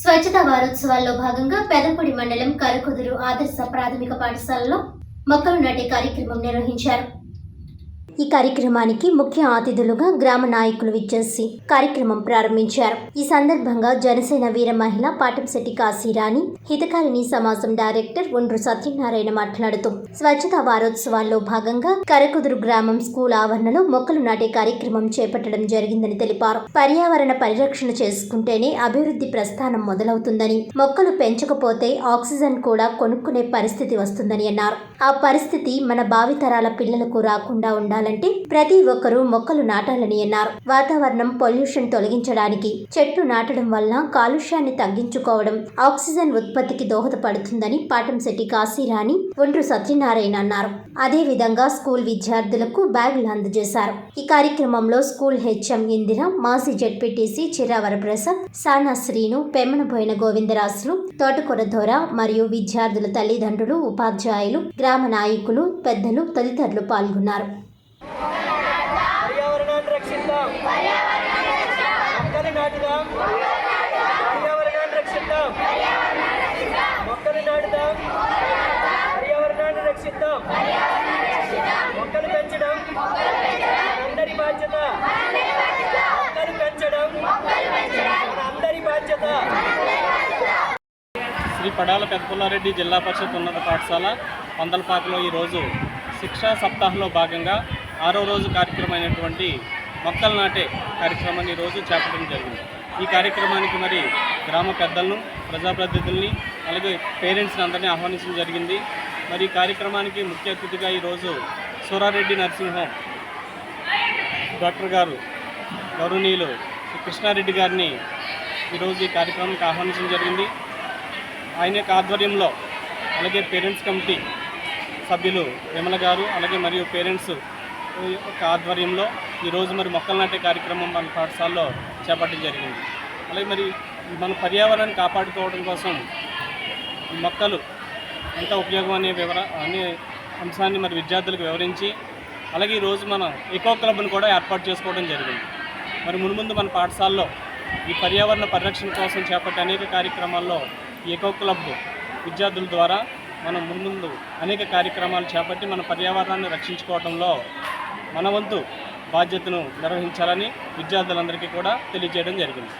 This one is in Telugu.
స్వచ్ఛతా వారోత్సవాల్లో భాగంగా పెదపూడి మండలం కరకుదురు ఆదర్శ ప్రాథమిక పాఠశాలలో మొక్కలు నాటే కార్యక్రమం నిర్వహించారు. ఈ కార్యక్రమానికి ముఖ్య అతిథులుగా గ్రామ నాయకులు విచ్చేసి కార్యక్రమం ప్రారంభించారు. ఈ సందర్భంగా జనసేన వీర మహిళ పాటంశెట్టి కాశీరాణి హితకారిణి సమాజం డైరెక్టర్ ఒండ్రు సత్యనారాయణ మాట్లాడుతూ స్వచ్ఛతా వారోత్సవాల్లో భాగంగా కరకుదురు గ్రామం స్కూల్ ఆవరణలో మొక్కలు నాటే కార్యక్రమం చేపట్టడం జరిగిందని తెలిపారు. పర్యావరణ పరిరక్షణ చేసుకుంటేనే అభివృద్ధి ప్రస్థానం మొదలవుతుందని మొక్కలు పెంచకపోతే ఆక్సిజన్ కూడా కొనుక్కునే పరిస్థితి వస్తుందని అన్నారు. ఆ పరిస్థితి మన భావితరాల పిల్లలకు రాకుండా ఉండాలి ఉండాలంటే ప్రతి ఒక్కరూ మొక్కలు నాటాలని అన్నారు. వాతావరణం పొల్యూషన్ తొలగించడానికి చెట్లు నాటడం వల్ల కాలుష్యాన్ని తగ్గించుకోవడం ఆక్సిజన్ ఉత్పత్తికి దోహదపడుతుందని పాటంశెట్టి కాశీరాణి ఒండ్రు సత్యనారాయణ అన్నారు. అదే విధంగా స్కూల్ విద్యార్థులకు బ్యాగులు అందజేశారు. ఈ కార్యక్రమంలో స్కూల్ హెచ్ఎం ఇందిర మాజీ జెడ్పీటీసీ చిరావర ప్రసాద్ సానా శ్రీను పెమ్మనబోయిన గోవిందరాజులు తోటకూర దోర మరియు విద్యార్థుల తల్లిదండ్రులు ఉపాధ్యాయులు గ్రామ నాయకులు పెద్దలు తదితరులు పాల్గొన్నారు. రక్షిద్దాం. మొక్కలు నాటుదాం. పర్యావరణాన్ని రక్షిద్దాం. మొక్కలు నాటుదాం. పర్యావరణాన్ని రక్షిద్దాం. మొక్కలు పెంచడం. అందరి బాధ్యత. మొక్కలు పెంచడం. అందరి బాధ్యత. శ్రీ పడాల పెద్దపుల్లారెడ్డి జిల్లా పరిషత్ ఉన్నత పాఠశాల పందలపాకలో ఈరోజు శిక్షా సప్తాహంలో భాగంగా ఆరో రోజు కార్యక్రమమైనటువంటి మొక్కలు నాటే కార్యక్రమాన్ని ఈరోజు చేపట్టడం జరిగింది. ఈ కార్యక్రమానికి మరి గ్రామ పెద్దలను ప్రజాప్రతినిధుల్ని అలాగే పేరెంట్స్ని అందరినీ ఆహ్వానించడం జరిగింది. మరి ఈ కార్యక్రమానికి ముఖ్య అతిథిగా ఈరోజు సూరారెడ్డి నర్సింగ్ హోమ్ డాక్టర్ గారు గౌరవనీయులు శ్రీ కృష్ణారెడ్డి గారిని ఈరోజు ఈ కార్యక్రమానికి ఆహ్వానించడం జరిగింది. ఆయన యొక్క ఆధ్వర్యంలో అలాగే పేరెంట్స్ కమిటీ సభ్యులు విమల గారు అలాగే మరియు పేరెంట్స్ యొక్క ఆధ్వర్యంలో ఈరోజు మరి మొక్కలు నాటే కార్యక్రమం మన పాఠశాలలో చేపట్టడం జరిగింది. అలాగే మరి మన పర్యావరణాన్ని కాపాడుకోవడం కోసం ఈ మొక్కలు ఎంత ఉపయోగం అనే వివర అనే అంశాన్ని మరి విద్యార్థులకు వివరించి అలాగే ఈరోజు మన ఎకో క్లబ్ను కూడా ఏర్పాటు చేసుకోవడం జరిగింది. మరి మునుముందు మన పాఠశాలలో ఈ పర్యావరణ పరిరక్షణ కోసం చేపట్టే అనేక కార్యక్రమాల్లో ఈ ఎకో క్లబ్ విద్యార్థుల ద్వారా మనం ముందు అనేక కార్యక్రమాలు చేపట్టి మన పర్యావరణాన్ని రక్షించుకోవడంలో మన వంతు బాధ్యతను నిర్వహించాలని విద్యార్థులందరికీ కూడా తెలియజేయడం జరిగింది.